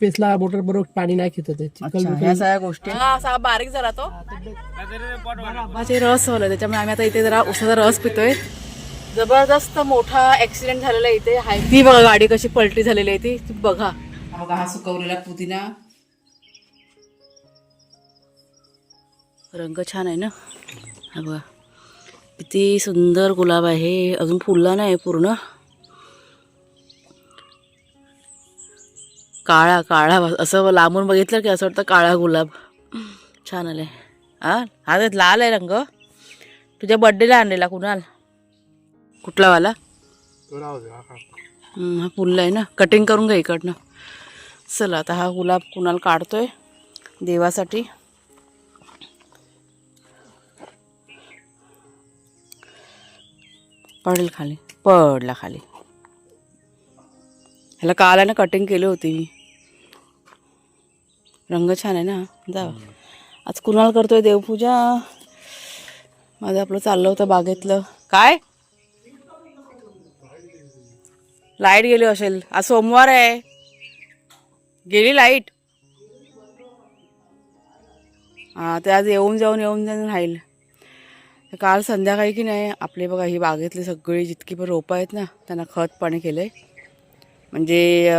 पेसला motor बरोबर पाणी नाही खेचत आहे. चिखल अच्छा बिखल- ह्या सगळ्या गोष्टी. हा असा बारीक झाला तो. आंबाचे रस होलं त्याच्यामुळे आम्ही आता इथे जरा उसाचा रस पितोय. जबरदस्त मोठा ऍक्सिडेंट झालेला आहे इथे. हाय. ती बघा गाडी कशी पलटी झालेली आहे ती. ती बघा. हा बघा हा सुकवलेला पुदिना. रंग छान आहे ना? हा बघा. किती सुंदर गुलाब आहे. अजून फुलला नाही पूर्ण. काळा काळा असं लांबून बघितलं की असं वाटतं काळा गुलाब. छान आलाय. हा? हा तर लाल आहे रंग. तुझ्या बड्डेला आणलेला कुणाल? कुठला वाला? हा फुलला आहे ना. कटिंग करून घ्या इकडनं. चला आता हा गुलाब कुणाल काढतोय देवासाठी. पडेल खाली. पडला खाली. ह्याला काल आहे ना कटिंग केली होती मी. रंग छान आहे ना. जा आज कुणाल करतोय देवपूजा? माझं आपलं चाललं होतं बागेतलं. काय? लाइट गेली असेल. आज सोमवार आहे. गेली लाइट. हां ते आज येऊन जाऊन येऊन जाऊन राहील. काल संध्याकाळी की नाही आपले बघा ही बागेतली सगळी जितकी पण रोपं आहेत ना त्यांना खत पाणी केलं आहे म्हणजे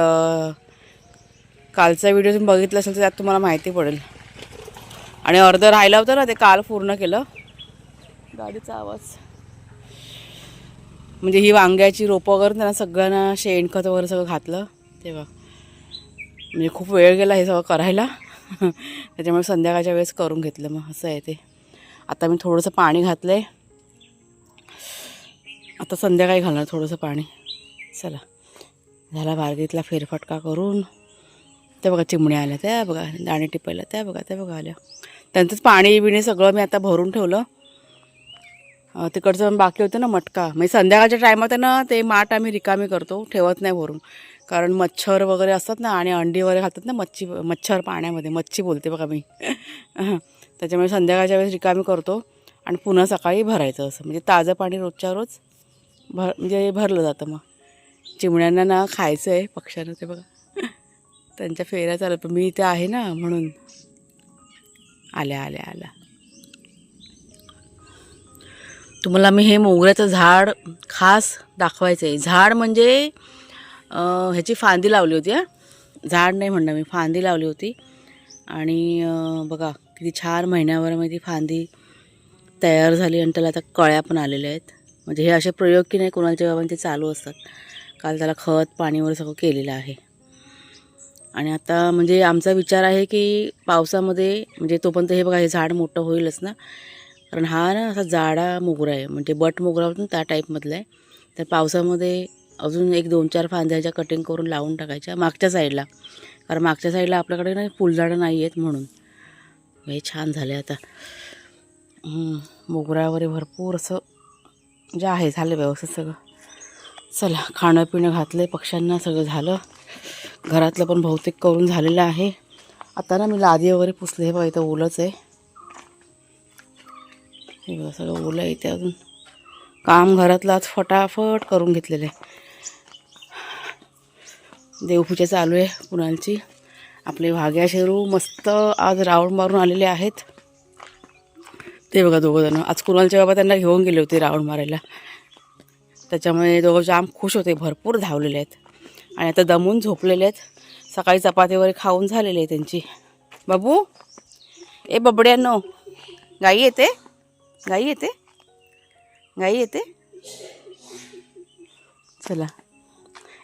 कालचा व्हिडिओ तुम्ही बघितला असेल तर त्यात तुम्हाला माहिती पडेल. आणि अर्धं राहिलं होतं ना ते काल पूर्ण केलं. गाडीचा आवाज. म्हणजे ही वांग्याची रोपं वगैरे त्यांना सगळ्यांना शेणखत वगैरे सगळं घातलं. तेव्हा. म्हणजे खूप वेळ गेला हे सगळं करायला. त्याच्यामुळे संध्याकाळच्या वेळेस करून घेतलं मग असं आहे ते. आता मी थोडंसं पाणी घातलं आहे आता संध्याकाळी घालणार थोडंसं पाणी. चला. झाला बारगीतला फेरफटका करून. त्या बघा चिमण्या आल्या त्या बघा दाणे टिपायला त्या बघा त्या बघा आल्या. त्यांचंच पाणी बिणी सगळं मी आता भरून ठेवलं. तिकडचं बाकी होतं ना मटका. म्हणजे संध्याकाळच्या टायमात आहे ना ते माठ आम्ही रिकामी करतो ठेवत नाही भरून. कारण मच्छर वगैरे असतात ना आणि अंडी वगैरे खातात ना मच्छी मच्छर पाण्यामध्ये मच्छी बोलते बघा मी. त्याच्यामुळे संध्याकाळच्या वेळेस रिकामी करतो आणि पुन्हा सकाळी भरायचं असं. म्हणजे ताजं पाणी रोजच्या रोज भर म्हणजे भरलं जातं मग. चिमण्यांना ना खायचं आहे पक्ष्यांना ते बघा. त्यांच्या फेऱ्या चालत पण मी इथे आहे ना म्हणून. आल्या आल्या आल्या. तुम्हाला मी हे मोगऱ्याचं झाड खास दाखवायचं आहे झाड म्हणजे ह्याची फांदी लावली होती हा? झाड नाही म्हणणं मी फांदी लावली होती. आणि बघा किती छान महिन्याभरामध्ये ती फांदी तयार झाली आणि त्याला आता कळ्या पण आलेल्या आहेत. म्हणजे हे असे प्रयोग की नाही कोणाच्या बाबांचे चालू असतात. काल त्याला खत पाणी वगैरे सगळं केलेलं आहे. आणि आता म्हणजे आमचा विचार आहे की पावसामध्ये म्हणजे तोपर्यंत हे बघा हे झाड मोठं होईलच ना. कारण हा ना असा जाडा मोगरा आहे म्हणजे बट मोगरा होतो ना त्या टाईपमधला आहे. तर पावसामध्ये अजून एक दोन चार फांद्याच्या कटिंग करून लावून टाकायच्या मागच्या साईडला कारण मागच्या साईडला आपल्याकडे ना फुलझाडं नाही आहेत म्हणून. हे छान झाले आता. हम्म, मोगरा वगैरे भरपूर असं म्हणजे आहे झालं व्यवस्थित सगळं. चला खाणं पिणं घातलं पक्ष्यांना सगळं झालं. घरातलं पण बहुतेक करून झालेलं आहे. आता ना मी लादी वगैरे पुसले हे बघा इथं ओलंच आहे. हे बघा सगळं ओलं आहे इथे अजून. काम घरातलं आज फटाफट करून घेतलेलं आहे. देवपूजा चालू आहे पुण्याची आपले भाग्या शेरू मस्त आज राऊंड मारून आलेले आहेत. ते बघा दोघंजणं आज कुणालचे बाबा त्यांना घेऊन गेले होते राऊंड मारायला. त्याच्यामुळे दोघं जाम खुश होते भरपूर धावलेले आहेत. आणि आता दमून झोपलेले आहेत. सकाळी चपाती वगैरे खाऊन झालेली आहे त्यांची. बाबू ए बबड्यांनो गाई येते? गाई येते? गाई येते? चला.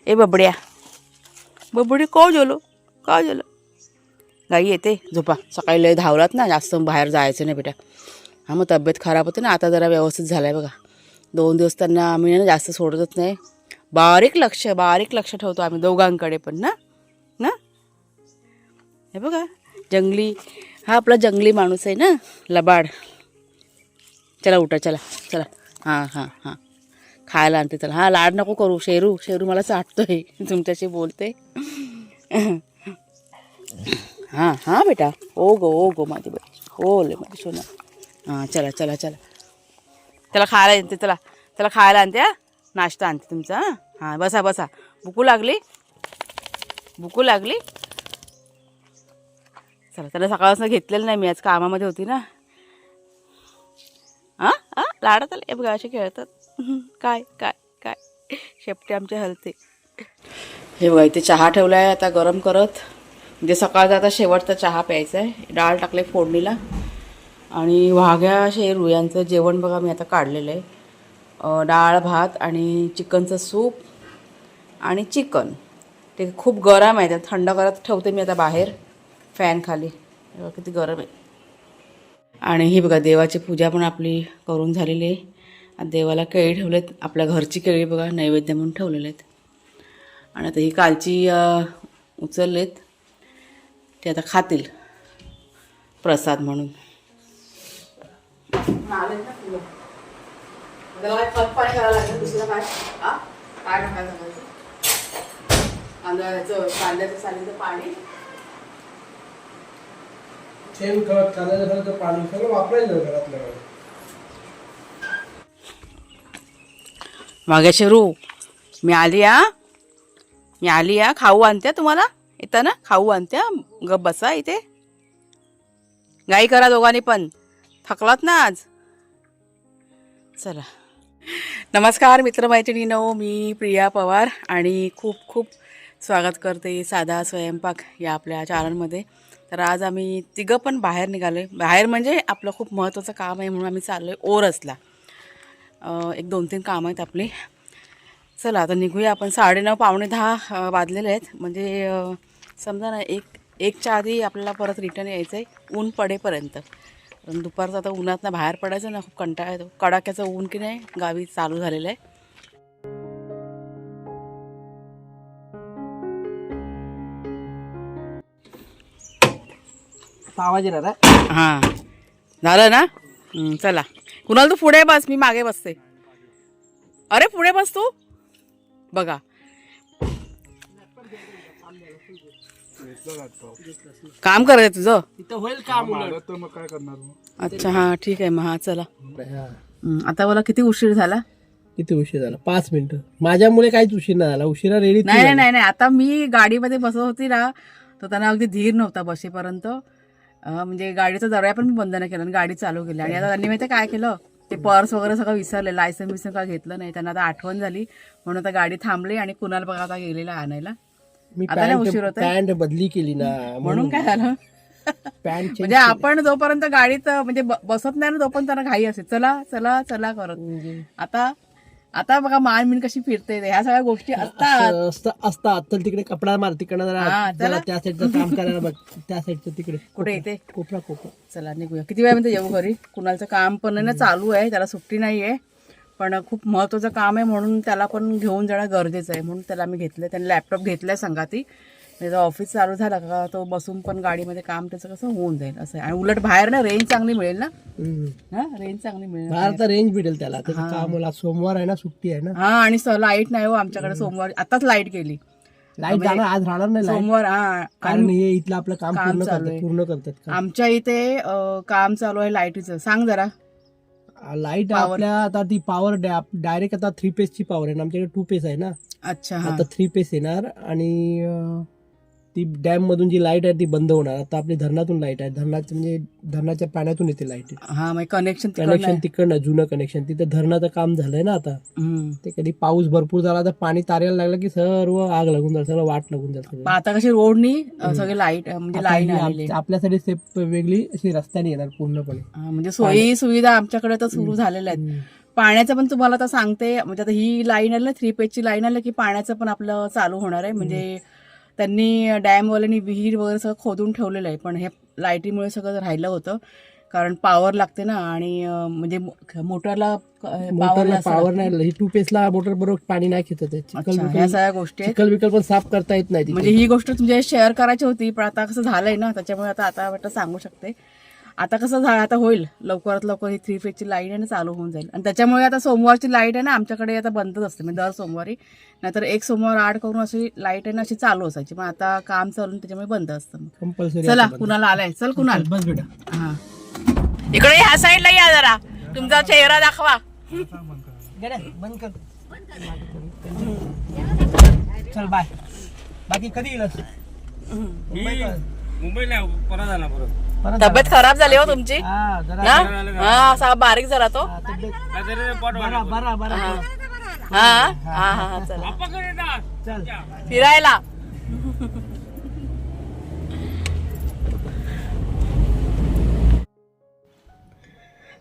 ए बबड्या बबडी का झालो का जेलो गाई येते? झोपा. सकाळी लय धावलात ना जास्त बाहेर जायचं नाही बेटा. हां मग तब्येत खराब होते ना आता जरा व्यवस्थित झालं आहे बघा. दोन दिवस त्यांना आम्ही ना जास्त सोडतच नाही. बारीक लक्ष बारीक लक्ष ठेवतो आम्ही दोघांकडे पण ना? ना? हे बघा जंगली हा आपला जंगली माणूस आहे ना? लबाड. चला उठा चला चला. हां हां हां. खायला आणते चला. हां लाड नको करू शेरू शेरू मला चाटतोय तुमच्याशी बोलते. हां हां बेटा. ओ गो ओ गो माझी बाई. हो ले माझी सोना. हां चला चला चला. त्याला खायला आणते चला. त्याला खायला आणते हा. नाश्ता आणते तुमचा हां? हां बसा बसा. भुकू लागली? भुकू लागली? चला त्याला सकाळपासून घेतलेलं नाही मी आज कामामध्ये होती ना. हां? हां? लाडत आले? बघा असे खेळतात. काय काय काय? शेपटी आमचे हलते. हे बघा इथे चहा ठेवला आहे आता गरम करत. म्हणजे सकाळचा आता शेवटचा चहा प्यायचा आहे डाळ टाकले फोडणीला. आणि वाघ्या शेरू यांचं जेवण बघा मी आता काढलेलं आहे डाळ भात आणि चिकनचं सूप आणि चिकन. ते खूप गरम आहे त्या थंड करत ठेवते मी आता बाहेर फॅन खाली. किती गरम आहे. आणि ही बघा देवाची पूजा पण आपली करून झालेली आहे. देवाला केळी ठेवलेत आपल्या घरची केळी बघा नैवेद्य म्हणून ठेवलेले आहेत. आणि आता ही कालची उचललेत. ते आता खातील. प्रसाद म्हणून. खत पाणी करावं लागेल दुसरं काय? आ? काय टाकायचं सांगायचं? कांद्याचं कांद्याचं सालीचं पाणी. शेण खत कांद्याचं खत पाणी सगळं वापरायचं घरातल्या घरात. मागे शेरू. मी आली आ मी आली आ खाऊ आणत्या तुम्हाला? येतं ना? खाऊ आणत्या गप बसा इथे. गाई करा दोघांनी पण. थकलात ना आज? चला. नमस्कार मित्रमैत्रिणीनो. मी प्रिया पवार आणि खूप खूप स्वागत करते साधा स्वयंपाक या आपल्या चारांमध्ये तर आज आम्ही तिघं पण बाहेर निघालो आहे बाहेर म्हणजे आपलं खूप महत्त्वाचं काम आहे म्हणून आम्ही चाललो आहे ओरसला एक दोन तीन कामं आहेत आपली. चला आता निघूया आपण. साडेनऊ पावणे दहा वाजलेले आहेत. म्हणजे समजा ना एक एकच्या आधी आपल्याला परत रिटर्न यायचं आहे ऊन पडेपर्यंत. पण दुपारचं आता उन्हातनं बाहेर पडायचं ना खूप कंटाळा येतो. कडाक्याचं ऊन की नाही गावी चालू झालेलं आहे. आवाज येणार? हां. झालं ना? हं, चला. कुणाल तू पुढे बस मी मागे बसते. अरे पुढे बस तू. बघा. काम करत तुझं? तिथं होईल काम उलट. तर मग काय करणार मग? अच्छा हां ठीक आहे मग हा चला. आता मला किती उशीर झाला? किती उशीर झाला? पाच मिनिटं. माझ्यामुळे काहीच उशीर नाही झाला. उशिरा रेडी नाही नाही नाही नाही आता मी गाडीमध्ये बसत होती ना तर त्यांना अगदी धीर नव्हता बसेपर्यंत. अं, म्हणजे गाडीचा दरवाजा पण मी बंद नाही केला आणि गाडी चालू केली. आणि आता त्यांनी माहिती काय केलं? ते पर्स वगैरे सगळं विसरले. लायसन बिसन काय घेतलं नाही. त्यांना आता आठवण झाली. म्हणून आता गाडी थांबली आणि कुणाल बघा आता गेलेला आणायला. मी आता नाही उशीर पॅन्ट बदली केली ना म्हणून काय झालं? पॅन्ट म्हणजे आपण जोपर्यंत गाडीत म्हणजे बसत नाही ना तोपर्यंत त्यांना घाई असते चला चला चला करत म्हणजे? आता आता बघा मान मिन कशी फिरते ह्या सगळ्या गोष्टी असतात. असतात. तर तिकडे कपडा मार तिकडे हा, त्या साईडचं काम करायला बघ. त्या साईडचं तिकडे. कुठे येते कोपरा कोपरा. चला निघूया. किती वेळामध्ये येऊ घरी? कुणालचं काम पण ना चालू आहे. त्याला सुट्टी नाही आहे पण खूप महत्वाचं काम आहे म्हणून त्याला पण घेऊन जाणं गरजेचं आहे. म्हणून त्याला मी घेतलं त्याने लॅपटॉप घेतलाय संगाती त्याचं ऑफिस चालू झालं का तो बसून पण गाडीमध्ये काम त्याचं कसं होऊन जाईल असं आहे. आणि उलट बाहेर ना रेंज चांगली मिळेल ना. हा रेंज चांगली मिळेल. बाहेर तर रेंज भेटेल त्याला. त्याचं काम मला सोमवार आहे ना सुट्टी आहे ना. हा आणि लाइट नाही हो आमच्याकडे सोमवार. आताच लाइट गेली लाइट जाणार आज राहणार नाही. सोमवार हा. कारण हे इथलं आपलं काम पूर्ण चालू करतात आहे. पूर्ण करतात काम. आमच्या इथे काम चालू आहे लाईटीचं सांग जरा. लाइट आपल्या आता ती पॉवर डायरेक्ट आता थ्री ची पॉवर आहे ना आमच्याकडे टू पेस आहे ना. अच्छा हा. आता थ्री पेस येणार आणि अं, ती डॅम मधून जी लाइट आहे ती बंद होणार. आता आपली धरणातून लाइट आहे. धरणात म्हणजे धरणाच्या पाण्यातून येते लाइट हा कनेक्शन कनेक्शन तिकडनं जुनं कनेक्शन तिथं धरणाचं काम झालंय ना आता. ते कधी पाऊस भरपूर झाला तर पाणी तारायला लागलं की सर्व आग लागून जाईल सगळं वाट लागून जाईल. आता कशी रोडनी सगळे लाइट म्हणजे आम- आपल्यासाठी सेफ वेगळी अशी रस्त्याने येणार पूर्णपणे. म्हणजे सोयी सुविधा आमच्याकडे तर सुरू झालेल्या आहेत. पाण्याचं पण तुम्हाला आता सांगते म्हणजे आता ही लाईन आली थ्री पेजची लाईन आली की पाण्याचं पण आपलं चालू होणार आहे. म्हणजे त्यांनी डॅमवाल्यांनी विहीर वगैरे सगळं खोदून ठेवलेलं आहे. पण हे लाईटीमुळे सगळं राहिलं होतं. कारण पॉवर लागते ना आणि म्हणजे मोटरला पॉवर मोटरला पॉवर नाही. टू पेसला मोटर बरोबर पाणी नाही सगळ्या गोष्टी चिखल बिकल पण साफ करता येत नाही. म्हणजे ही गोष्ट तुमच्या शेअर करायची होती पण आता कसं झालंय ना त्याच्यामुळे आता आता वाटतं सांगू शकते. आता कसं झालं आता होईल. लवकरात लवकर ही थ्री फेजची लाइट आहे ना चालू होऊन जाईल. आणि त्याच्यामुळे आता सोमवारची लाइट आहे ना आमच्याकडे आता बंदच असते. म्हणजे दर सोमवारी. नाहीतर एक सोमवार आड करून अशी लाइट आहे ना अशी चालू असायची. मग आता काम चालून त्याच्यामुळे बंद असतं. कंपल्सरी चला कुणाला आलाय? चल कुणाल? बस बेटा. हा. इकडे ह्या साईडला या जरा. तुमचा चेहरा दाखवा. बंद कर. चल बाय बाकी कधी येईल मुंबईला. परत परत परत. तब्येत खराब झाली हो तुमची? हा जरा ना हा असा बारीक झाला तो. हा, हा. हा? हा हा चला. फिरायला.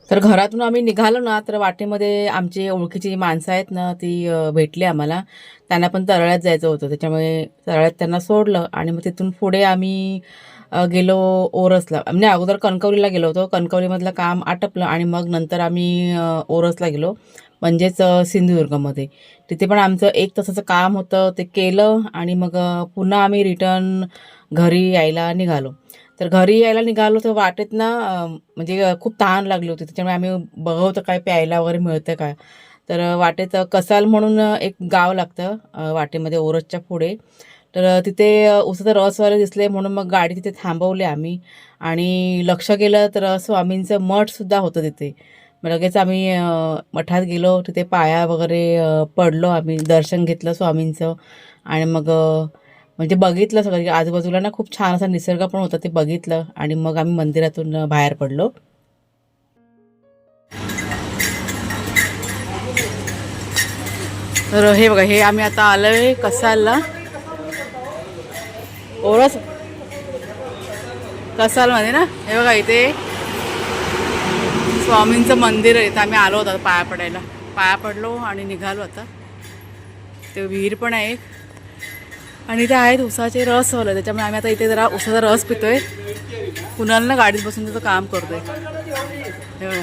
तर घरातून आम्ही निघालो ना तर वाटेमध्ये आमची ओळखीची माणसं आहेत ना ती भेटली आम्हाला. त्यांना पण तरळ्यात जायचं होतं. त्याच्यामुळे तरळ्यात त्यांना सोडलं आणि मग तिथून पुढे आम्ही गेलो ओरसला. म्हणजे अगोदर कणकवलीला गेलो होतो. कणकवलीमधलं काम आटपलं आणि मग नंतर आम्ही ओरसला गेलो. म्हणजेच सिंधुदुर्गमध्ये. तिथे पण आमचं एक तासाचं काम होतं. ते केलं आणि मग पुन्हा आम्ही रिटर्न घरी यायला निघालो. तर घरी यायला निघालो तर वाटेत ना म्हणजे खूप तहान लागली होती. त्याच्यामुळे आम्ही बघवतो काय प्यायला वगैरे मिळतं काय. तर वाटेत कसाल म्हणून एक गाव लागतं वाटेमध्ये ओरसच्या पुढे. तर तिथे उसाचा उसाचं रसवाले दिसले म्हणून मग गाडी तिथे थांबवली आम्ही. आणि लक्ष केलं तर स्वामींचं मठसुद्धा होतं तिथे. मग लगेच आम्ही मठात गेलो. तिथे पाया वगैरे पडलो आम्ही. दर्शन घेतलं स्वामींचं. आणि मग म्हणजे बघितलं सगळं. आजूबाजूला ना खूप छान असा निसर्ग पण होता ते बघितलं. आणि मग आम्ही मंदिरातून बाहेर पडलो. तर हे बघा हे आम्ही आता आलोय कसालला. ओरस. कसालमध्ये ना? हे बघा इथे स्वामींचं मंदिर आहे. इथं आम्ही आलो होतो आता पाया पडायला. पाया पडलो आणि निघालो आता. ते विहीर पण आहे एक. आणि इथे आहेत उसाचे रस हवलं त्याच्यामुळे आम्ही आता इथे जरा उसाचा रस पितोय. कुणाला गाडीत बसून त्याचं काम करतोय. हे बघा.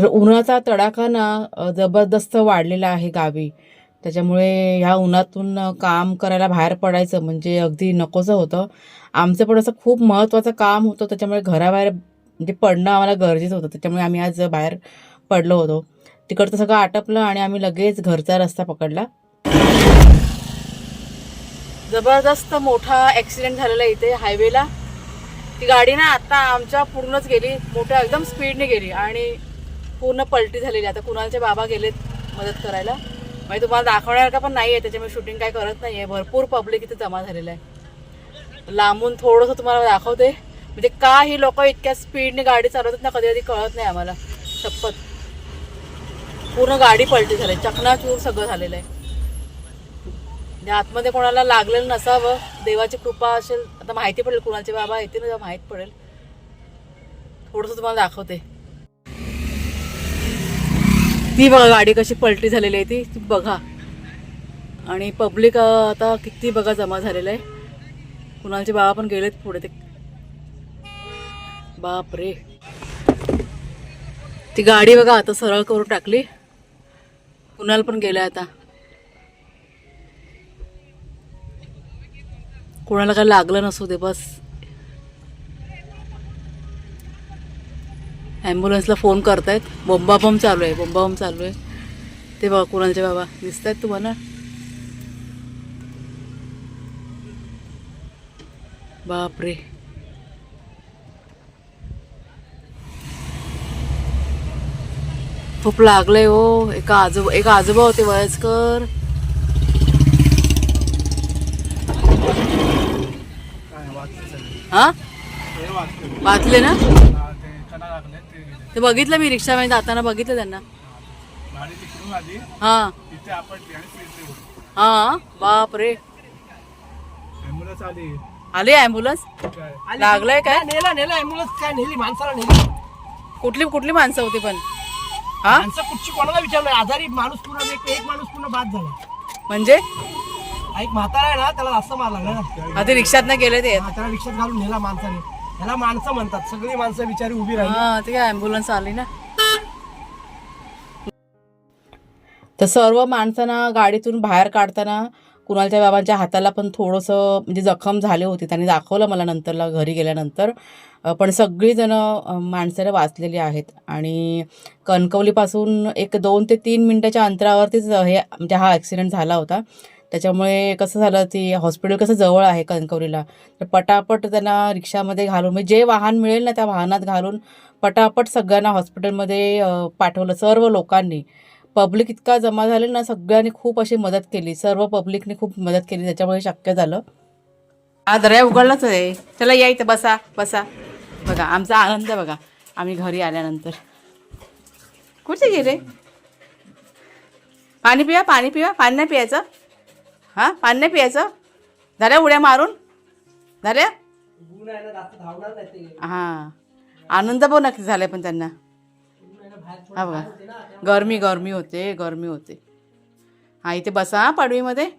तर उन्हाचा तडाखा ना जबरदस्त वाढलेला आहे गावी. त्याच्यामुळे ह्या उन्हातून काम करायला बाहेर पडायचं म्हणजे अगदी नकोसं होतं. आमचं पण असं खूप महत्त्वाचं काम होतं त्याच्यामुळे घराबाहेर म्हणजे पडणं आम्हाला गरजेचं होतं. त्याच्यामुळे आम्ही आज बाहेर पडलो होतो. तिकडचं सगळं आटपलं आणि आम्ही लगेच घरचा रस्ता पकडला. जबरदस्त मोठा ॲक्सिडेंट झालेला आहे इथे हायवेला. ती गाडी ना आता आमच्या पूर्णच गेली. मोठ्या एकदम स्पीडने गेली. आणि पूर्ण पलटी झालेली आता कुणालचे बाबा गेलेत मदत करायला. म्हणजे तुम्हाला दाखवण्यासारखं पण नाही आहे त्याच्यामुळे शूटिंग काय करत नाही आहे भरपूर पब्लिक इथे जमा झालेलं आहे. लांबून थोडंसं तुम्हाला दाखवते. म्हणजे का ही लोक इतक्या स्पीडने गाडी चालवतात ना कधी कधी कळत नाही आम्हाला. शपथ. पूर्ण गाडी पलटी झाली. चकनाचूर सगळं झालेलं आहे. म्हणजे आतमध्ये कोणाला लागलेलं नसावं देवाची कृपा असेल आता माहिती पडेल कुणाचे बाबा येते ना तेव्हा माहीत पडेल. थोडंसं तुम्हाला दाखवते. ती बघा गाडी कशी पलटी झालेली आहे ती. ती बघा. आणि पब्लिक आता किती बघा जमा झालेलं आहे. कुणालचे बाबा पण गेलेत पुढे ते. बाप रे ती गाडी बघा आता सरळ करून टाकली. कुणाल पण गेलाय आता. कोणाला काय लागलं नसू दे बस. ॲम्ब्युलन्सला फोन करतायत. बॉम्बाबॉम्ब चालू आहे बॉम्बाबॉम्ब चालू आहे. ते बघा कुणालचे बाबा दिसत आहेत तुम्हाला? बापरे. खूप लागलंय हो. एका आजोबा एक आजोबा होते वयस्कर. हा? वाचले ना? ते बघितलं मी रिक्षामध्ये जाताना बघितलं त्यांना. गाडी तिकडून आली. हा. तिथे आपण आणि फिरते हा बाप रे ॲम्ब्युलन्स आली. आली ॲम्ब्युलन्स? काय लागलंय काय? नेला नेला ॲम्ब्युलन्स काय नेली माणसाला नेली. कुठली कुठली माणसं होती पण? हा? माणसं कुठची कोणाला विचारलं? आजारी माणूस पूर्ण एक एक माणूस पूर्ण बाद झाला. म्हणजे? हा एक म्हातारा आहे ना त्याला असं मार लागला ना. आधी रिक्षात गेले ते. रिक्षात घालून नेला माणसाने. ह्याला माणसं म्हणतात. सगळी माणसं बिचारी उभी राहिली. हा ते काय ॲम्ब्युलन्स आली ना? तर सर्व माणसांना गाडीतून बाहेर काढताना कुणालच्या बाबांच्या हाताला पण थोडंसं म्हणजे जखम झाले होते. त्यांनी दाखवलं मला नंतरला घरी गेल्यानंतर. अ, पण सगळीजणं माणसाला वाचलेली आहेत. आणि कणकवलीपासून एक दोन ते तीन मिनटाच्या अंतरावरतीच हे म्हणजे हा ॲक्सिडेंट झाला होता. त्याच्यामुळे कसं झालं ती हॉस्पिटल कसं जवळ आहे कणकवलीला? तर पटापट त्यांना रिक्षामध्ये घालून म्हणजे जे वाहन मिळेल ना त्या वाहनात घालून पटापट सगळ्यांना हॉस्पिटलमध्ये पाठवलं सर्व लोकांनी. पब्लिक इतका जमा झाले ना सगळ्यांनी खूप अशी मदत केली. सर्व पब्लिकने खूप मदत केली त्याच्यामुळे शक्य झालं. हा दर्या उघडलाच आहे. चला या इथं बसा बसा. बघा आमचा आनंद बघा. आम्ही घरी आल्यानंतर. कुठे गेले? पाणी पिया पाणी पिया. पाणी नाही पियाचं? हां पाणी नाही पियाचं झाल्या उड्या मारून. झाल्या आहे हां. आनंद पण नक्की झालाय पण त्यांना. आहे हा बघा. गरमी गरमी होते गरमी होते. हा इथे बसा हा पडवीमध्ये.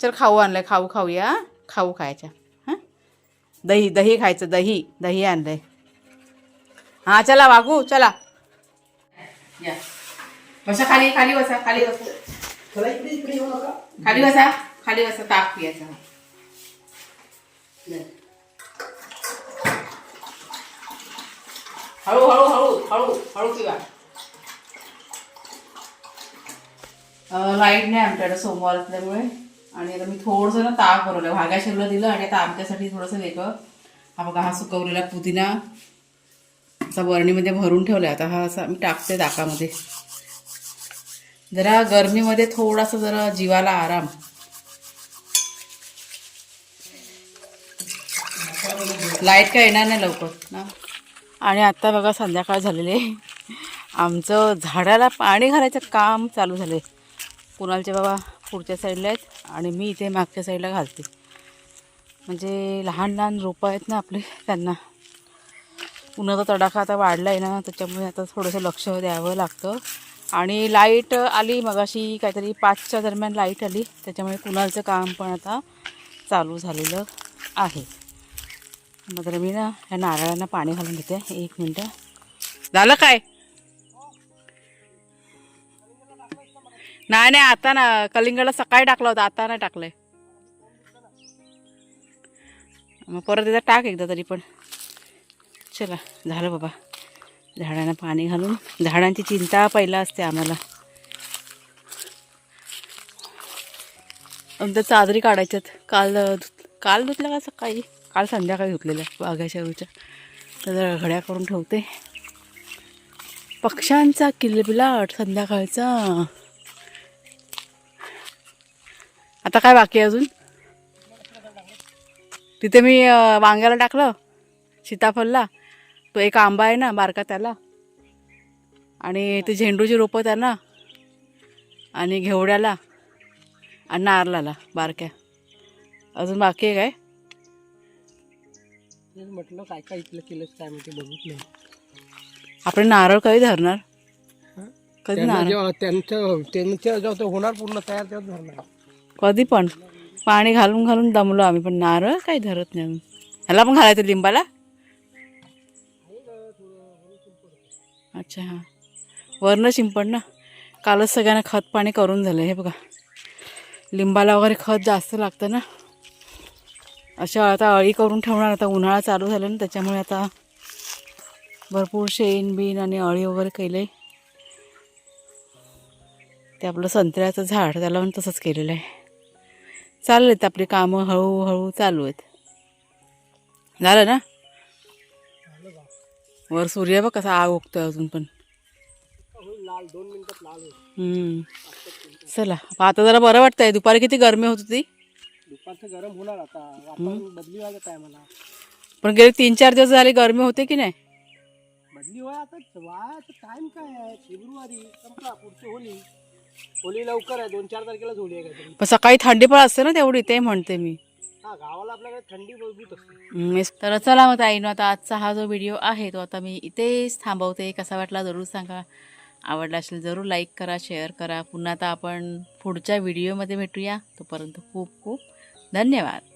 चल खाऊ आणलंय. खाऊ खाऊया. खाऊ खायच्या. हां? दही दही खायचं दही. दही आणलंय. हां चला वागू चला. या. बसा खाली खाली बसा खाली बसा. चला इकडे इकडे येऊ नका. खाली बसा. खाली बसा. ताक पियाचा हळू हळू हळू हळू हळू पिवा. लाइट नाही आमच्याकडे सोमवार असल्यामुळे. आणि आता मी थोडंसं ना ताक बनवलं भाग्या शिरलं दिलं आणि आता आमच्यासाठी थोडंसं वेगळं. हा बघा हा सुकवलेला पुदिना. असा बरणीमध्ये भरून ठेवला आता हा असा मी टाकते ताकामध्ये. जरा गरमीमध्ये थोडासा जरा जीवाला आराम. लाइट काय येणार नाही लवकर ना? आणि आत्ता बघा संध्याकाळ झालेले आमचं झाडाला पाणी घालायचं काम चालू झालं आहे कुणालचे बाबा पुढच्या साईडला आहेत आणि मी इथे मागच्या साईडला घालते. म्हणजे लहान लहान रोपं आहेत ना आपले त्यांना. उन्हाचा तडाखा आता वाढला आहे ना त्याच्यामुळे आता थोडंसं लक्ष द्यावं लागतं. आणि लाइट आली मगाशी काहीतरी पाचच्या दरम्यान लाइट आली. त्याच्यामुळे कुणालचं काम पण आता चालू झालेलं आहे. मग तर मी ना ह्या नारळांना पाणी घालून घेते. एक मिनटं. झालं काय? नाही नाही आता ना. कलिंगडला सकाळी टाकला होता आता नाही टाकलंय. मग परत एकदा टाक एकदा तरी पण. चला झालं बाबा. झाडांना पाणी घालून. झाडांची चिंता पहिला असते आम्हाला. आमच्या चादरी काढायच्यात. काल धुत- काल धुतल्या का सकाळी? काल संध्याकाळी धुतलेल्या वाघ्याच्या रुच्या तर घड्या करून ठेवते. पक्ष्यांचा किलबिलाट संध्याकाळचा. आता काय बाकी अजून? तिथे मी वांग्याला टाकलं. सीताफळला. तो एक आंबा आहे ना बारका त्याला. आणि ते झेंडूची रोपं त्यांना. आणि घेवड्याला. आणि नारळाला बारक्या. अजून बाकी आहे काय? म्हटलं काय काय इथलं केलंच काय माहिती बघितलं आपण नारळ कधी धरणार? कधी त्यांना नारळ? जेव्हा त्यांचं त्यांच्या जेव्हा ते होणार पूर्ण तयार तेव्हा धरणार. कधी पण. पाणी घालून घालून दमलो आम्ही पण नारळ काही धरत नाही आम्ही. ह्याला पण घालायचं लिंबाला? अच्छा हां. वरनं शिंपड ना. कालच सगळ्यांना खत पाणी करून झालं हे बघा. लिंबाला वगैरे खत जास्त लागतं ना. अशा आता अळी करून ठेवणार आता उन्हाळा चालू झाला ना त्याच्यामुळे आता भरपूर शेण बीन आणि अळी वगैरे केलं आहे ते आपलं संत्र्याचं झाड त्याला पण तसंच केलेलं आहे. चालू आहेत आपली कामं हळूहळू चालू आहेत. झालं ना? वर सूर्य बघ कसा आग उगतोय अजून पण. लाल दोन मिनिटात लाल होईल. चला आता जरा बरं वाटतंय. दुपारी किती गरमी होत होती? दुपारचं गरम होणार आता. वातावरण बदली व्हायचं टायमाला पण गेले तीन चार दिवस झाले गरमी होते की नाही? बदली व्हाय आता टाइम काय आहे? फेब्रुवारी संपला पुढची होली होली लवकर आहे. दोन चार तारखेलाच होली आहे पण सकाळी थंडी पण असते ना तेवढी ते म्हणते मी. हा गावाला आपल्याकडे थंडी असते. तर चला मग ताईनो आता आजचा हा जो व्हिडिओ आहे तो आता मी इथेच थांबवते. कसा वाटला जरूर सांगा. आवडला असेल जरूर लाईक करा शेअर करा. पुन्हा आता आपण पुढच्या व्हिडिओमध्ये भेटूया. तोपर्यंत खूप खूप धन्यवाद.